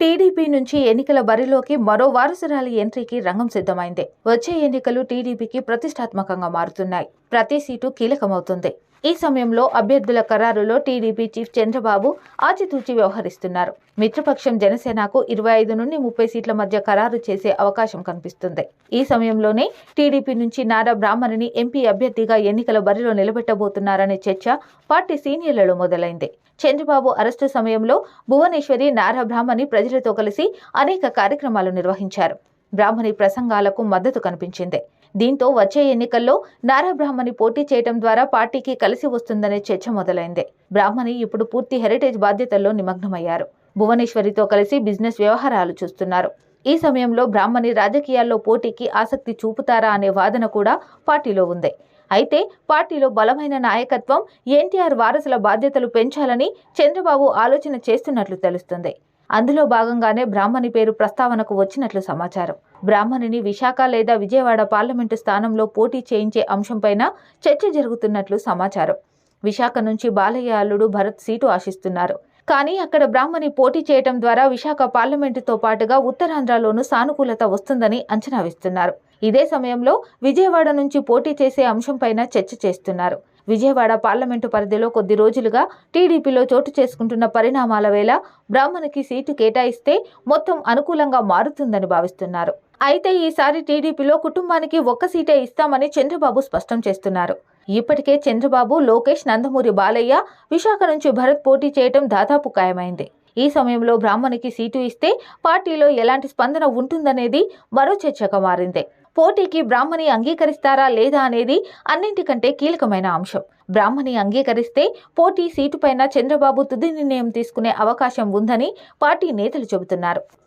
TDP నుంచి ఎన్నికల బరిలోకి మరో వారసురాలి ఎంట్రీకి రంగం సిద్ధమైంది. వచ్చే ఎన్నికలు టీడీపీకి ప్రతిష్టాత్మకంగా మారుతున్నాయి. ప్రతి సీటు కీలకమవుతుంది. ఈ సమయంలో అభ్యర్థుల ఖరారులో టీడీపీ చీఫ్ చంద్రబాబు ఆచితూచి వ్యవహరిస్తున్నారు. మిత్రపక్షం జనసేనకు ఇరవై ఐదు నుండి ముప్పై సీట్ల మధ్య ఖరారు చేసే అవకాశం కనిపిస్తుంది. ఈ సమయంలోనే టీడీపీ నుంచి నారా బ్రాహ్మణిని ఎంపీ అభ్యర్థిగా ఎన్నికల బరిలో నిలబెట్టబోతున్నారనే చర్చ పార్టీ సీనియర్లలో మొదలైంది. చంద్రబాబు అరెస్టు సమయంలో భువనేశ్వరి నారా బ్రాహ్మణి ప్రజలతో కలిసి అనేక కార్యక్రమాలు నిర్వహించారు. బ్రాహ్మణి ప్రసంగాలకు మద్దతు కనిపించింది. దీంతో వచ్చే ఎన్నికల్లో నారా బ్రాహ్మణి పోటీ చేయడం ద్వారా పార్టీకి కలిసి వస్తుందనే చర్చ మొదలైంది. బ్రాహ్మణి ఇప్పుడు పూర్తి హెరిటేజ్ బాధ్యతల్లో నిమగ్నమయ్యారు. భువనేశ్వరితో కలిసి బిజినెస్ వ్యవహారాలు చూస్తున్నారు. ఈ సమయంలో బ్రాహ్మణి రాజకీయాల్లో పోటీకి ఆసక్తి చూపుతారా అనే వాదన కూడా పార్టీలో ఉంది. అయితే పార్టీలో బలమైన నాయకత్వం ఎన్టీఆర్ వారసుల బాధ్యతలు పెంచాలని చంద్రబాబు ఆలోచన చేస్తున్నట్లు తెలుస్తుంది. అందులో భాగంగానే బ్రాహ్మణి పేరు ప్రస్తావనకు వచ్చినట్లు సమాచారం. బ్రాహ్మణిని విశాఖ లేదా విజయవాడ పార్లమెంటు స్థానంలో పోటీ చేయించే అంశంపైన చర్చ జరుగుతున్నట్లు సమాచారం. విశాఖ నుంచి బాలయ్య అల్లుడు భరత్ సీటు ఆశిస్తున్నారు. కానీ అక్కడ బ్రాహ్మణి పోటీ చేయడం ద్వారా విశాఖ పార్లమెంటుతో పాటుగా ఉత్తరాంధ్రలోనూ సానుకూలత వస్తుందని అంచనా వేస్తున్నారు. ఇదే సమయంలో విజయవాడ నుంచి పోటీ చేసే అంశంపైన చర్చ చేస్తున్నారు. విజయవాడ పార్లమెంటు పరిధిలో కొద్ది రోజులుగా టీడీపీలో చోటు చేసుకుంటున్న పరిణామాల వేళ బ్రాహ్మణికి సీటు కేటాయిస్తే మొత్తం అనుకూలంగా మారుతుందని భావిస్తున్నారు. అయితే ఈసారి టీడీపీలో కుటుంబానికి ఒక్క సీటే ఇస్తామని చంద్రబాబు స్పష్టం చేస్తున్నారు. ఇప్పటికే చంద్రబాబు లోకేష్ నందమూరి బాలయ్య విశాఖ నుంచి భరత్ పోటీ చేయడం దాదాపు ఖాయమైంది. ఈ సమయంలో బ్రాహ్మణికి సీటు ఇస్తే పార్టీలో ఎలాంటి స్పందన ఉంటుందనేది మరో చర్చగా మారింది. పోటీకి బ్రాహ్మణి అంగీకరిస్తారా లేదా అనేది అన్నింటికంటే కీలకమైన అంశం. బ్రాహ్మణి అంగీకరిస్తే పోటీ సీటుపైన చంద్రబాబు తుది నిర్ణయం తీసుకునే అవకాశం ఉందని పార్టీ నేతలు చెబుతున్నారు.